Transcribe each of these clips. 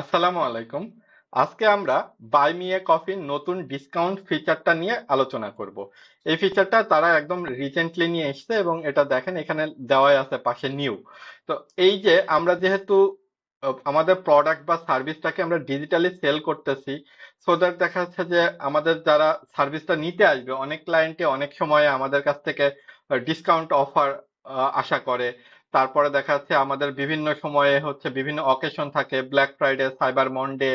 আসসালামু আলাইকুম। আজকে আমরা বাই মি এ কফির নতুন ডিসকাউন্ট ফিচারটা নিয়ে আলোচনা করব। এই ফিচারটা তারা একদম রিসেন্টলি নিয়ে এসেছে এবং এটা দেখেন এখানে দেওয়াই আছে পাশে নিউ তো এই যে আমরা যেহেতু আমাদের প্রোডাক্ট বা সার্ভিসটাকে আমরা ডিজিটালি সেল করতেছি সো দ্যাট দেখা যাচ্ছে যে আমাদের যারা সার্ভিসটা নিতে আসবে, অনেক ক্লায়েন্টে অনেক সময় আমাদের কাছ থেকে ডিসকাউন্ট অফার আশা করে। তারপরে দেখা যাচ্ছে আমাদের বিভিন্ন সময়ে হচ্ছে বিভিন্ন অকেশন থাকে Black Friday Cyber Monday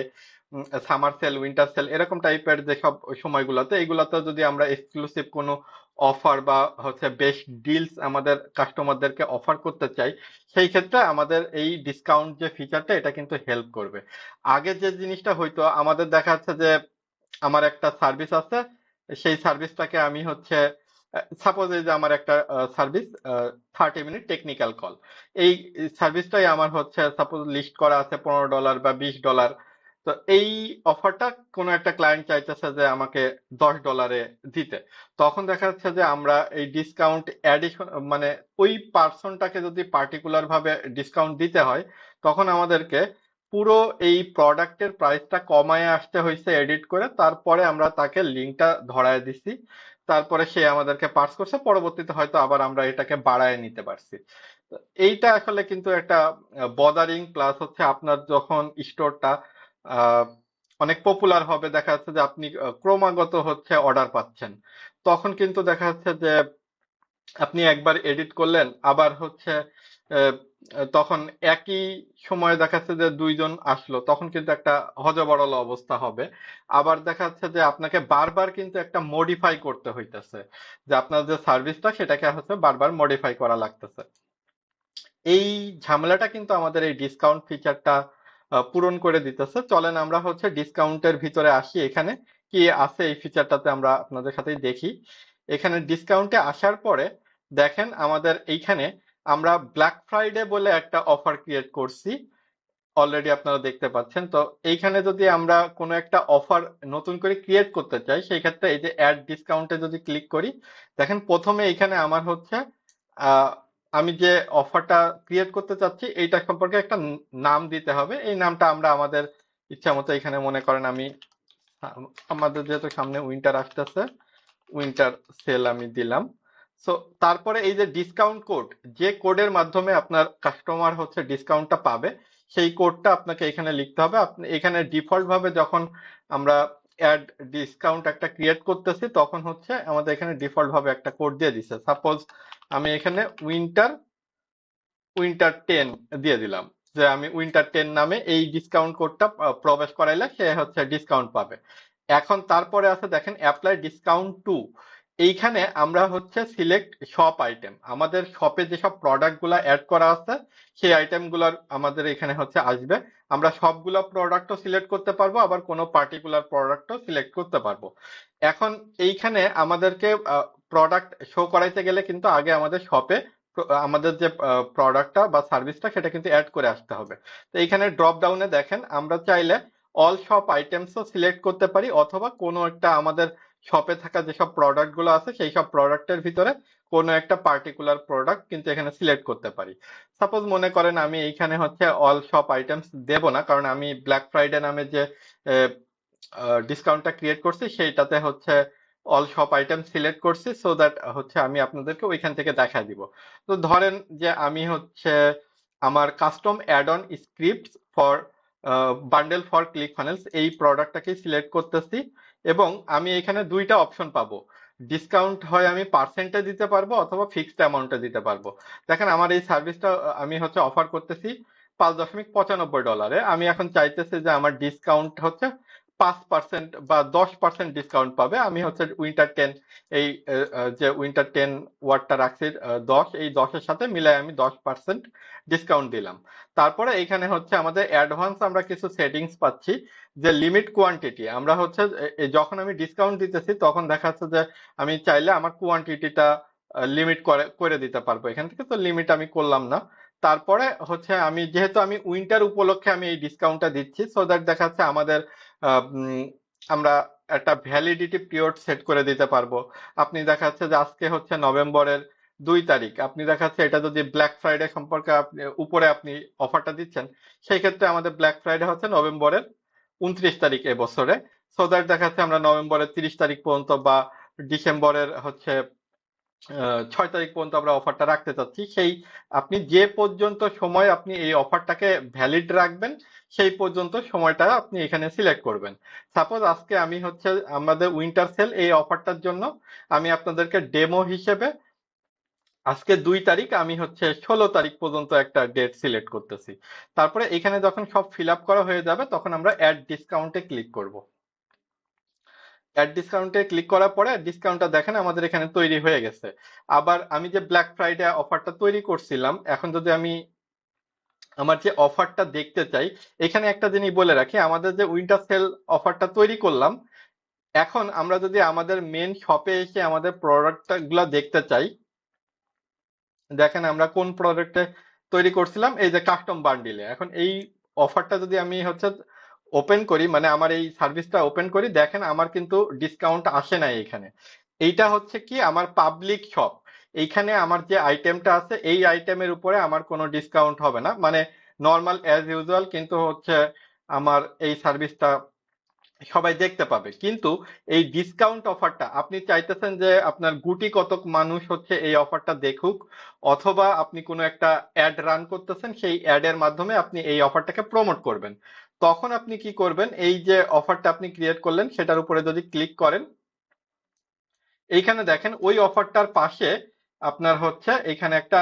summer sale winter sale এরকম টাইপের যেসব সময়গুলোতে এইগুলোতে যদি আমরা এক্সক্লুসিভ কোনো অফার বা হচ্ছে বেস্ট ডিলস আমাদের কাস্টমারদেরকে অফার করতে চাই, সেই ক্ষেত্রে আমাদের এই ডিসকাউন্ট যে ফিচারটা এটা কিন্তু হেল্প করবে। আগে যে জিনিসটা হয়তো আমাদের দেখা যাচ্ছে যে আমার একটা সার্ভিস আছে, সেই সার্ভিসটাকে আমি হচ্ছে সাপোজ এই যে আমার একটা service thirty minute technical call এই সার্ভিসটাই আমার হচ্ছে সাপোজ লিস্ট করা আছে পনেরো ডলার বা বিশ ডলার তো এই অফারটা কোনো একটা ক্লায়েন্ট চাইতেছে যে আমাকে দশ ডলারে দিতে। তখন দেখা যাচ্ছে যে আমরা এই ডিসকাউন্ট অ্যাডিশন মানে ওই পার্সনটাকে যদি পার্টিকুলার ভাবে ডিসকাউন্ট দিতে হয়, তখন আমাদেরকে পুরো এই প্রোডাক্টের প্রাইসটা কমায় আসতে হয়েছে এডিট করে, তারপরে আমরা তাকে লিঙ্কটা ধরায় দিছি। তারপরে সে আমাদেরকে পার্স করছে, পরবর্তীতে হয়তো আবার আমরা এটাকে বাড়ায় নিতে পারছি। এইটা আসলে কিন্তু একটা বদারিং প্লাস হচ্ছে আপনার যখন স্টোরটা অনেক পপুলার হবে, দেখা যাচ্ছে যে আপনি ক্রমাগত হচ্ছে অর্ডার পাচ্ছেন। তখন কিন্তু দেখা যাচ্ছে যে আপনি একবার এডিট করলেন, আবার হচ্ছে তখন একই সময়ে দেখা যাচ্ছে যে দুইজন আসলো, তখন কিন্তু একটা হজবরল অবস্থা হবে। আবার দেখা যাচ্ছে যে আপনাকে বারবার কিন্তু একটা মডিফাই করতে হইতেছে, যে আপনার যে সার্ভিসটা সেটাকে হচ্ছে বারবার মডিফাই করা লাগতেছে। এই ঝামেলাটা কিন্তু আমাদের এই ডিসকাউন্ট ফিচারটা পূরণ করে দিতেছে। চলেন আমরা হচ্ছে ডিসকাউন্টের ভিতরে আসি এখানে, কি আছে এই ফিচারটাতে আমরা আপনাদের সাথেই দেখি। এখানে ডিসকাউন্টে আসার পরে দেখেন আমাদের এইখানে আমরা ব্ল্যাক ফ্রাইডে বলে একটা অফার ক্রিয়েট করছি। অলরেডি আপনারা দেখতে পাচ্ছেন। তো এইখানে যদি আমরা কোনো একটা অফার নতুন করে ক্রিয়েট করতে চাই, সেই ক্ষেত্রে এই যে অ্যাড ডিসকাউন্টে যদি ক্লিক করি, দেখেন প্রথমে এইখানে আমার হচ্ছে আমি যে অফারটা ক্রিয়েট করতে চাচ্ছি, এইটা সম্পর্কে একটা নাম দিতে হবে। এই নামটা আমরা আমাদের ইচ্ছা মতো এখানে মনে করেন আমি আমাদের যেহেতু সামনে উইন্টার আসতেছে উইন্টার সেল আমি দিলাম। সো তারপরে এই যে ডিসকাউন্ট কোড যে কোডের মাধ্যমে আপনার কাস্টমার হচ্ছে ডিসকাউন্টটা পাবে, সেই কোডটা আপনাকে এখানে লিখতে হবে। আপনি এখানে ডিফল্ট ভাবে যখন আমরা অ্যাড ডিসকাউন্ট একটা ক্রিয়েট করতেছি, তখন হচ্ছে আমাদের এখানে ডিফল্ট ভাবে একটা কোড দিয়ে দিছে। সাপোজ আমি এখানে উইন্টার উইন্টার টেন দিয়ে দিলাম, যে আমি উইন্টার টেন নামে এই ডিসকাউন্ট কোডটা প্রবেশ করাইলে সে হচ্ছে ডিসকাউন্ট পাবে। এখন তারপরে আছে দেখেন অ্যাপ্লাই ডিসকাউন্ট টু এইখানে আমরা হচ্ছে সিলেক্ট শপ আইটেম আমাদের শপে যেসব প্রোডাক্টগুলা অ্যাড করা আছে, সেই আইটেমগুলার আমাদের এখানে হচ্ছে আসবে। আমরা সবগুলো প্রোডাক্টও সিলেক্ট করতে পারব, আবার কোনো পার্টিকুলার প্রোডাক্টও সিলেক্ট করতে পারব। এখন এইখানে আমাদেরকে প্রোডাক্ট শো করাইতে গেলে কিন্তু আগে আমাদের শপে আমাদের যে প্রোডাক্টটা বা সার্ভিসটা সেটা কিন্তু অ্যাড করে আসতে হবে। তো এইখানে ড্রপ ডাউনে দেখেন, আমরা চাইলে অল শপ আইটেমসও সিলেক্ট করতে পারি, অথবা কোনো একটা আমাদের শপে থাকা যেসব প্রোডাক্টগুলো আছে, সেই সব প্রোডাক্টের ভিতরে কোনো একটা পার্টিকুলার প্রোডাক্ট কিন্তু এখানে সিলেক্ট করতে পারি। সাপোজ মনে করেন আমি এইখানে হচ্ছে অল শপ আইটেমস দেব না, কারণ আমি ব্ল্যাক ফ্রাইডে নামে যে ডিসকাউন্টটা ক্রিয়েট করছি, সেইটাতে হচ্ছে অল শপ আইটেম সিলেক্ট করছি সো দ্যাট হচ্ছে আমি আপনাদেরকে ওইখান থেকে দেখা দিব। তো ধরেন যে আমি হচ্ছে আমার custom add on script for bundle for click funnels এই প্রোডাক্টটাকে সিলেক্ট করতেছি এবং আমি এখানে দুইটা অপশন পাবো। ডিসকাউন্ট হয় আমি পার্সেন্টে দিতে পারব অথবা ফিক্সড অ্যামাউন্টে দিতে পারব। দেখেন আমার এই সার্ভিসটা আমি হচ্ছে অফার করতেছি পাঁচ দশমিক পঁচানব্বই ডলারে আমি এখন চাইতেছি যে আমার ডিসকাউন্ট হচ্ছে পাঁচ পার্সেন্ট বা দশ পার্সেন্ট ডিসকাউন্ট পাবে। আমি হচ্ছে উইন্টার টেন এই যে উইন্টার টেন ওয়ার্ডটা রাখছি দশ, এই দশের সাথে মিলাই আমি দশ পার্সেন্ট ডিসকাউন্ট দিলাম। তারপরে এখানে হচ্ছে আমাদের অ্যাডভান্স আমরা কিছু সেটিংস পাচ্ছি, যে লিমিট কোয়ান্টিটি আমরা হচ্ছে যখন আমি ডিসকাউন্ট দিতেছি, তখন দেখা যাচ্ছে যে আমি চাইলে আমার কোয়ান্টিটিটা লিমিট করে করে দিতে পারব। এখান থেকে তো লিমিট আমি করলাম না। তারপরে হচ্ছে আমি, যেহেতু আমি উইন্টার উপলক্ষে আমি এই ডিসকাউন্টটা দিচ্ছি সো দ্যাট দেখা যাচ্ছে আমাদের আমরা একটা ভ্যালিডিটি পিরিয়ড সেট করে দিতে পারব। আপনি দেখা যাচ্ছে যে আজকে হচ্ছে নভেম্বরের দুই তারিখ। আপনি দেখাচ্ছে এটা যদি ব্ল্যাক ফ্রাইডে সম্পর্কে আপনি, উপরে আপনি অফারটা দিচ্ছেন, সেই ক্ষেত্রে আমাদের ব্ল্যাক ফ্রাইডে হচ্ছে নভেম্বরের উনত্রিশ তারিখ এবছরে সো দ্যাট দেখাচ্ছে আমরা নভেম্বরের তিরিশ তারিখ পর্যন্ত বা ডিসেম্বরের হচ্ছে ছয় তারিখ পর্যন্ত আমরা অফারটা রাখতে চাচ্ছি। সেই আপনি যে পর্যন্ত সময় আপনি এই অফারটাকে ভ্যালিড রাখবেন, সেই পর্যন্ত সময়টা আপনি এখানে সিলেক্ট করবেন। সাপোজ আজকে আমি হচ্ছে আমাদের উইন্টার সেল এই অফারটার জন্য আমি আপনাদেরকে ডেমো হিসেবে আজকে দুই তারিখ আমি হচ্ছে ষোলো তারিখ পর্যন্ত একটা ডেট সিলেক্ট করতেছি। তারপরে এখানে যখন সব ফিল আপ করা হয়ে যাবে, তখন আমরা অ্যাড ডিসকাউন্টে ক্লিক করব। অ্যাড ডিসকাউন্টে ক্লিক করার পরে ডিসকাউন্টটা দেখেন আমাদের এখানে তৈরি হয়ে গেছে। আবার আমি যে ব্ল্যাক ফ্রাইডে অফারটা তৈরি করছিলাম, এখন যদি আমি আমার যে অফারটা দেখতে চাই, এখানে একটা জিনিস বলে রাখি, আমাদের যে উইন্টার সেল অফারটা তৈরি করলাম, এখন আমরা যদি আমাদের মেন শপে এসে আমাদের প্রোডাক্টগুলা দেখতে চাই, দেখেন আমরা কোন প্রোডাক্টে তৈরি করছিলাম, এই যে কাস্টম বান্ডিলে এখন এই অফারটা যদি আমি হচ্ছে ওপেন করি মানে আমার এই সার্ভিসটা ওপেন করি, দেখেন আমার কিন্তু ডিসকাউন্ট আসে নাই এখানে। এইটা হচ্ছে কি? আমার পাবলিক শপ এইখানে আমার যে আইটেমটা আছে, এই আইটেমের উপরে আমার কোনো ডিসকাউন্ট হবে না। মানে নর্মাল অ্যাজ ইউজুয়াল কিন্তু হচ্ছে আমার এই সার্ভিসটা সবাই দেখতে পাবে। কিন্তু এই ডিসকাউন্ট অফারটা আপনি চাইতেছেন যে আপনার গুটি কতক মানুষ হচ্ছে এই অফারটা দেখুক, অথবা আপনি কোনো একটা অ্যাড রান করতেছেন, সেই অ্যাড এর মাধ্যমে আপনি এই অফারটাকে প্রমোট করবেন। তখন আপনি কি করবেন, এই যে অফারটা আপনি ক্রিয়েট করলেন, সেটার উপরে যদি ক্লিক করেন, এইখানে দেখেন ওই অফারটার পাশে আপনার হচ্ছে এখানে একটা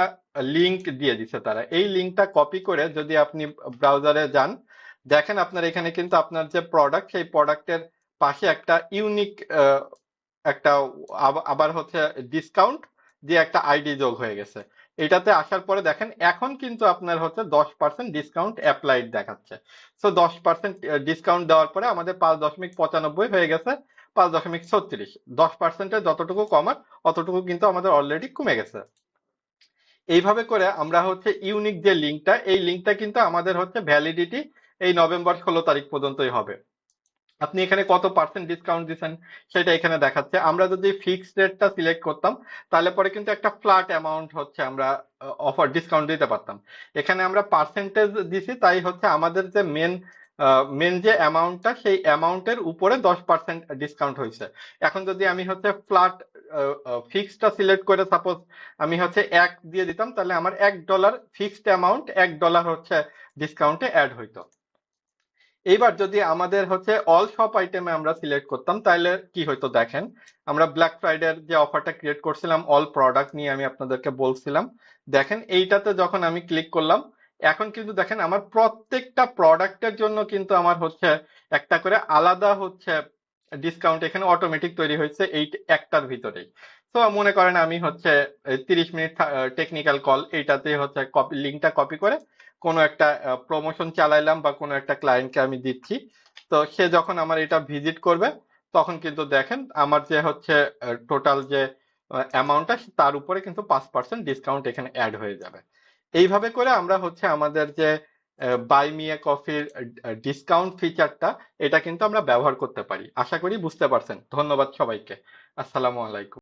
লিংক দিয়ে দিছে তারা। এই লিংকটা কপি করে যদি আপনি ব্রাউজারে যান দেখেন আপনার এখানে কিন্তু আপনার যে প্রোডাক্ট সেই প্রোডাক্টের পাশে একটা ইউনিক একটা আবার হচ্ছে ডিসকাউন্ট দিয়ে একটা আইডি যোগ হয়ে গেছে। এটাতে আসার পরে দেখেন এখন কিন্তু আপনার হচ্ছে দশ পার্সেন্ট ডিসকাউন্ট অ্যাপ্লাইড দেখাচ্ছে। সো দশ পার্সেন্ট ডিসকাউন্ট দেওয়ার পরে আমাদের পাঁচ দশমিক পঁচানব্বই হয়ে গেছে, পাঁচ দশমিক ছত্রিশ। দশ পার্সেন্টের যতটুকু কমার, অতটুকু কিন্তু আমাদের অলরেডি কমে গেছে। এইভাবে করে আমরা হচ্ছে ইউনিক যে লিঙ্কটা এই লিঙ্কটা কিন্তু আমাদের হচ্ছে ভ্যালিডিটি এই নভেম্বর ষোলো তারিখ পর্যন্তই হবে। আপনি এখানে কত পার্সেন্ট ডিসকাউন্ট দিচ্ছেন সেটা এখানে দেখাচ্ছে। আমরা যদি ফিক্সড রেটটা সিলেক্ট করতাম, তাহলে পরে কিন্তু একটা ফ্ল্যাট অ্যামাউন্ট হচ্ছে আমরা অফার ডিসকাউন্ট দিতে পারতাম। এখানে আমরা পার্সেন্টেজ দিছি, তাই হচ্ছে আমাদের যে মেন মেন যে অ্যামাউন্টটা সেই অ্যামাউন্টের উপরে দশ পার্সেন্ট ডিসকাউন্ট হয়েছে। এখন যদি আমি হচ্ছে ফ্ল্যাট ফিক্সডটা সিলেক্ট করে সাপোজ আমি হচ্ছে এক দিয়ে দিতাম, তাহলে আমার এক ডলার ফিক্সড অ্যামাউন্ট এক ডলার হচ্ছে ডিসকাউন্টে অ্যাড হইতো। এইবার যদি আমাদের হচ্ছে অল শপ আইটেমে আমরা সিলেক্ট করতাম, তাহলে কি হইতো দেখেন, আমরা ব্ল্যাক ফ্রাইডের যে অফারটা ক্রিয়েট করছিলাম অল প্রোডাক্ট নিয়ে আমি আপনাদেরকে বলছিলাম, দেখেন এইটাতে যখন আমি ক্লিক করলাম, এখন কিন্তু দেখেন আমার প্রত্যেকটা প্রোডাক্টের জন্য কিন্তু আমার হচ্ছে একটা করে আলাদা হচ্ছে ডিসকাউন্ট এখানে অটোমেটিক তৈরি হয়েছে এই একটার ভিতরেই। তো মনে করেন আমি হচ্ছে তিরিশ মিনিট টেকনিক্যাল কল এইটাতে হচ্ছে কপি লিঙ্কটা কপি করে কোনো একটা প্রমোশন চালাইলাম বা কোনো একটা ক্লায়েন্টকে আমি দিচ্ছি। তো সে যখন আমার এটা ভিজিট করবে, তখন কিন্তু দেখেন আমার যে হচ্ছে টোটাল যে অ্যামাউন্টটা তার উপরে কিন্তু পাঁচ পার্সেন্ট ডিসকাউন্ট এখানে অ্যাড হয়ে যাবে। এইভাবে করে আমরা হচ্ছে আমাদের যে বাই মি এ কফির ডিসকাউন্ট ফিচারটা এটা কিন্তু আমরা ব্যবহার করতে পারি। আশা করি বুঝতে পারছেন। ধন্যবাদ সবাইকে। আসসালামু আলাইকুম।